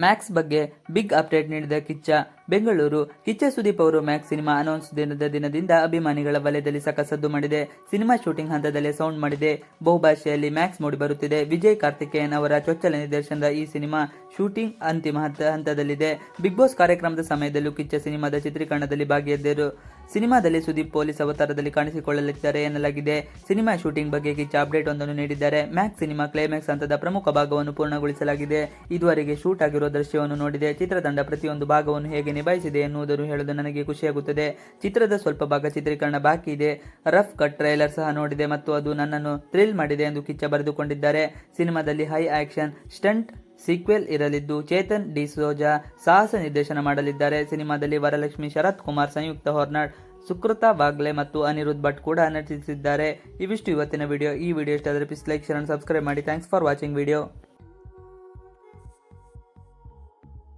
Max ಬಗ್ಗೆ big update ನೀಡಿದ ಕಿಚ್ಚ. ಬೆಂಗಳೂರು ಕಿಚ್ಚ ಸುದೀಪ್ ಅವರು ಮ್ಯಾಕ್ಸ್ ಸಿನಿಮಾ ಅನೌನ್ಸ್ ದಿನದ ದಿನದಿಂದ ಅಭಿಮಾನಿಗಳ ವಲಯದಲ್ಲಿ ಸಕಸದ್ದು ಮಾಡಿದೆ. ಸಿನಿಮಾ ಶೂಟಿಂಗ್ ಹಂತದಲ್ಲೇ ಸೌಂಡ್ ಮಾಡಿದೆ. ಬಹುಭಾಷೆಯಲ್ಲಿ ಮ್ಯಾಕ್ಸ್ ಮೂಡಿಬರುತ್ತಿದೆ ವಿಜಯ್ ಕಾರ್ತಿಕೇಯನ್ ಅವರ ಚೊಚ್ಚಲ ನಿರ್ದೇಶನದ ಈ ಸಿನಿಮಾ ಶೂಟಿಂಗ್ ಅಂತಿಮ ಹಂತ ಹಂತದಲ್ಲಿದೆ. ಬಿಗ್ ಬಾಸ್ ಕಾರ್ಯಕ್ರಮದ ಸಮಯದಲ್ಲೂ ಕಿಚ್ಚ ಸಿನಿಮಾದ ಚಿತ್ರೀಕರಣದಲ್ಲಿ ಭಾಗಿಯಾದರು ಸಿನಿಮಾದಲ್ಲಿ ಸುದೀಪ್ ಪೊಲೀಸ್ ಅವತಾರದಲ್ಲಿ ಕಾಣಿಸಿಕೊಳ್ಳಲಿದ್ದಾರೆ ಎನ್ನಲಾಗಿದೆ. ಸಿನಿಮಾ ಶೂಟಿಂಗ್ ಬಗ್ಗೆ ಕಿಚ್ಚ ಅಪ್ಡೇಟ್ ಒಂದನ್ನು ನೀಡಿದ್ದಾರೆ. ಮ್ಯಾಕ್ ಸಿನಿಮಾ ಕ್ಲೈಮ್ಯಾಕ್ಸ್ ಹಂತದ ಪ್ರಮುಖ ಭಾಗವನ್ನು ಪೂರ್ಣಗೊಳಿಸಲಾಗಿದೆ. ಇದುವರೆಗೆ ಶೂಟ್ ಆಗಿರುವ ದೃಶ್ಯವನ್ನು ನೋಡಿದೆ. ಚಿತ್ರತಂಡ ಪ್ರತಿಯೊಂದು ಭಾಗವನ್ನು ಹೇಗೆ ನಿಭಾಯಿಸಿದೆ ಎನ್ನುವುದನ್ನು ಹೇಳಲು ನನಗೆ ಖುಷಿಯಾಗುತ್ತದೆ. ಚಿತ್ರದ ಸ್ವಲ್ಪ ಭಾಗ ಚಿತ್ರೀಕರಣ ಬಾಕಿ ಇದೆ. ರಫ್ ಕಟ್ ಟ್ರೈಲರ್ ಸಹ ನೋಡಿದೆ ಮತ್ತು ಅದು ನನ್ನನ್ನು ಥ್ರಿಲ್ ಮಾಡಿದೆ ಎಂದು ಕಿಚ್ಚ ಬರೆದುಕೊಂಡಿದ್ದಾರೆ. ಸಿನಿಮಾದಲ್ಲಿ ಹೈ ಆಕ್ಷನ್, ಸ್ಟಂಟ್ ಸೀಕ್ವೆಲ್ ಇರಲಿದ್ದು ಚೇತನ್ ಡಿಸೋಜಾ ಸಾಹಸ ನಿರ್ದೇಶನ ಮಾಡಲಿದ್ದಾರೆ. ಸಿನಿಮಾದಲ್ಲಿ ವರಲಕ್ಷ್ಮಿ ಶರತ್ ಕುಮಾರ್ ಸಂಯುಕ್ತ ಹೊರ್ನಾಡ್, ಸುಕೃತ ಬಾಗ್ಲೆ ಮತ್ತು ಅನಿರುದ್ಧ್ ಭಟ್ ಕೂಡ ನಟಿಸಿದ್ದಾರೆ. ಇವಿಷ್ಟು ಇವತ್ತಿನ ವಿಡಿಯೋ ಈ ವಿಡಿಯೋ ಇಷ್ಟ please like share and subscribe ಮಾಡಿ. Thanks for watching video